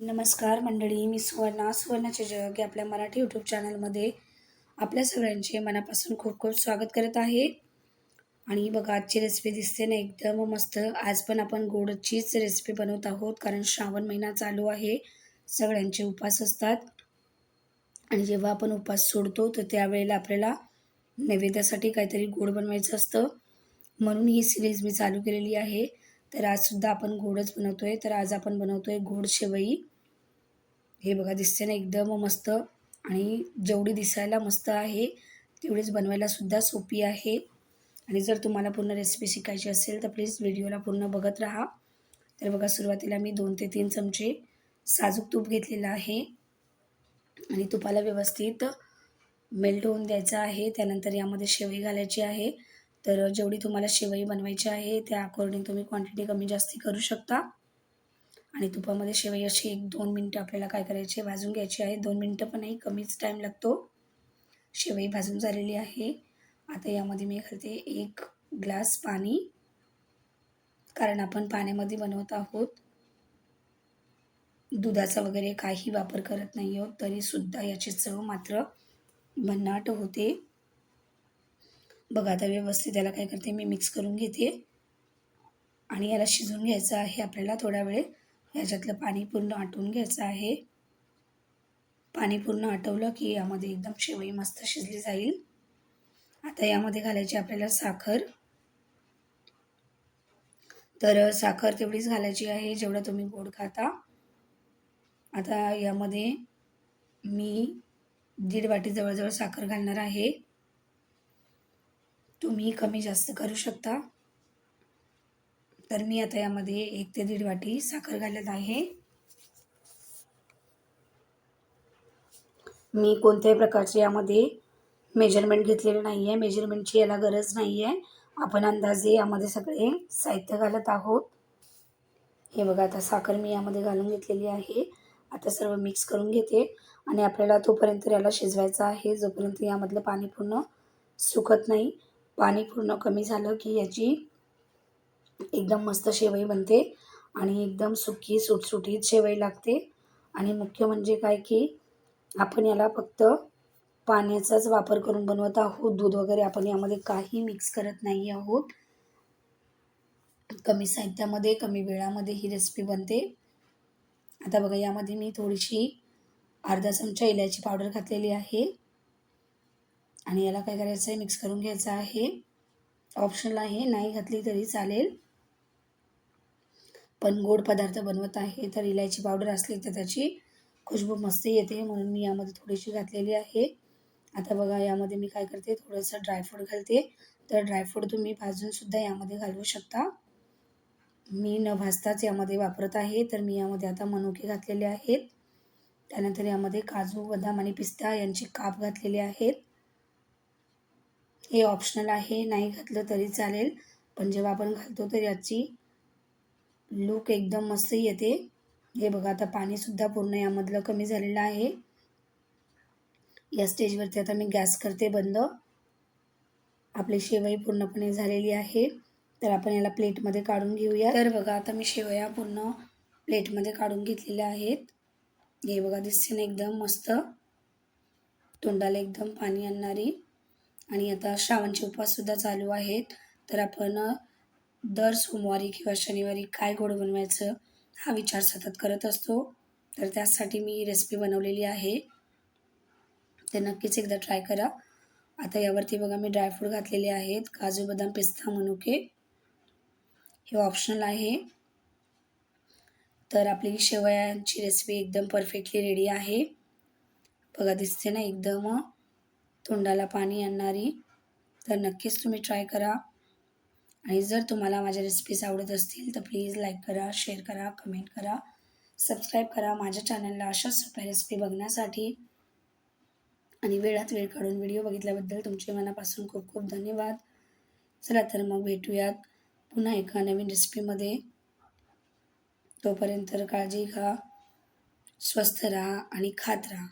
नमस्कार मंडळी मी सुवर्णा. सुवर्णाचे जग आपल्या मराठी यूट्यूब चॅनलमध्ये आपल्या सगळ्यांचे मनापासून खूप खूप स्वागत करत आहे. आणि बघा आजची रेसिपी दिसते ना एकदम मस्त. आज पण आपण गोडचीच रेसिपी बनवत आहोत कारण श्रावण महिना चालू आहे. सगळ्यांचे उपास असतात. आणि जेव्हा आपण उपास सोडतो तर त्यावेळेला आपल्याला नैवेद्यासाठी काहीतरी गोड बनवायचं असतं. म्हणून ही सिरीज मी चालू केलेली आहे. तर आजसुद्धा आपण गोडच बनवतो आहे तर आज आपण बनवतो आहे गोड शेवई. हे बघा दिसते ना एकदम मस्त आणि जेवढी दिसायला मस्त आहे तेवढीच बनवायलासुद्धा सोपी आहे. आणि जर तुम्हाला पूर्ण रेसिपी शिकायची असेल तर प्लीज व्हिडिओला पूर्ण बघत राहा. तर बघा सुरुवातीला मी दोन ते तीन चमचे साजूक तूप घेतलेलं आहे. आणि तुपाला व्यवस्थित मेल्ट होऊन द्यायचं आहे. त्यानंतर यामध्ये शेवई घालायची आहे. तर जेवढी तुम्हाला शेवई बनवायची आहे त्या अकॉर्डिंग तुम्ही क्वांटिटी कमी जास्ती करू शकता. आणि तुपामध्ये शेवई अशी एक दोन मिनटं आपल्याला काय करायचे भाजून घ्यायची आहे. दोन मिनटं पण नाही कमीच टाईम लागतो. शेवई भाजून झालेली आहे. आता यामध्ये मी घालते एक ग्लास पाणी. कारण आपण पाण्यामध्ये बनवत आहोत. दुधाचा वगैरे काही वापर करत नाही आहोत तरीसुद्धा याची चव मात्र भन्नाट होते. बघा आता व्यवस्थित याला काय करते मी मिक्स करून घेते. आणि याला शिजवून घ्यायचं आहे आपल्याला थोडा वेळ. याच्यातलं पाणी पूर्ण आटवून घ्यायचं आहे. पाणी पूर्ण आटवलं की यामध्ये एकदम शेवई मस्त शिजली जाईल. आता यामध्ये घालायची आपल्याला साखर. तर साखर तेवढीच घालायची आहे जेवढं तुम्ही गोड खाता. आता यामध्ये मी दीड वाटी जवळजवळ साखर घालणार आहे. तुम्ही कमी जास्त करू शकता. तर मी आता यामध्ये एक ते दीड वाटी साखर घालत आहे. मी कोणत्याही प्रकारचे यामध्ये मेजरमेंट घेतलेली नाही आहे मेजरमेंटची याला गरज नाही आहे आपण अंदाजे यामध्ये सगळे साहित्य घालत आहोत. हे बघा आता साखर मी यामध्ये घालून घेतलेली आहे. आता सर्व मिक्स करून घेते. आणि आपल्याला तोपर्यंत याला शिजवायचं आहे. जोपर्यंत यामधलं पाणी पूर्ण सुकत नाही पाणी पूर्ण कमी झालं की याची एकदम मस्त शेवई बनते आणि एकदम सुकी सुटसुटीत शेवई लागते. आणि मुख्य म्हणजे काय की आपण याला फक्त पाण्याचाच वापर करून बनवत आहोत. दूध वगैरे आपण यामध्ये काही मिक्स करत नाही आहोत. कमी साहित्यामध्ये कमी वेळामध्ये ही रेसिपी बनते. आता बघा यामध्ये मी थोडीशी अर्धा चमचा इलायची पावडर घातलेली आहे. आणि याला काय करायचं आहे मिक्स करून घ्यायचं आहे. ऑप्शनल आहे. नाही घातली तरी चालेल. पण गोड पदार्थ बनवत आहे. तर इलायची पावडर असली तर त्याची खुशबू मस्त येते. म्हणून मी यामध्ये थोडीशी घातलेली आहे. आता बघा यामध्ये मी काय करते? थोडंसं ड्रायफ्रूट घालते. तर ड्रायफ्रूट तुम्ही भाजूनसुद्धा यामध्ये घालवू शकता. मी न भाजताच यामध्ये वापरत आहे. तर मी यामध्ये आता मनुके घातलेले आहेत. त्यानंतर यामध्ये काजू बदाम आणि पिस्ता यांची काप घातलेले आहेत. हे ऑप्शनल आहे. नाही घातलं तरी चालेल. पण जेव्हा आपण घालतो तर याची लूक एकदम मस्त येते. हे बघा आता पाणीसुद्धा पूर्ण यामधलं कमी झालेलं आहे. या स्टेजवरती आता मी गॅस करते बंद. आपली शेवई पूर्णपणे झालेली आहे. तर आपण याला प्लेटमध्ये काढून घेऊया तर बघा आता मी शेवया पूर्ण प्लेटमध्ये काढून घेतलेल्या आहेत. हे बघा दिसते ना एकदम मस्त. तोंडाला एकदम पाणी आणणारी. आणि आता श्रावणचे उपवाससुद्धा चालू आहेत. तर आपण दर सोमवारी किंवा शनिवारी काय गोड बनवायचं हा विचार सतत करत असतो. तर त्यासाठी मी रेसिपी बनवलेली आहे. ते नक्कीच एकदा ट्राय करा. आता यावरती बघा मी ड्रायफ्रूट घातलेले आहेत. काजू बदाम पिस्ता मनुके. हे ऑप्शनल आहे. तर आपली शेवयांची रेसिपी एकदम परफेक्टली रेडी आहे. बघा दिसते ना एकदम तोंडाला पाणी आणणारी तर नक्कीच तुम्ही ट्राय करा. आणि जर तुम्हाला माझ्या रेसिपीज आवडत असतील तर प्लीज लाईक करा शेअर करा कमेंट करा. सबस्क्राईब करा माझ्या चॅनलला अशाच सोप्या रेसिपी बघण्यासाठी. आणि वेळात वेळ काढून व्हिडिओ बघितल्याबद्दल तुमचे मनापासून खूप खूप धन्यवाद. चला तर मग भेटूयात पुन्हा एका नवीन रेसिपीमध्ये तोपर्यंत काळजी घ्या स्वस्थ राहा आणि खात राहा.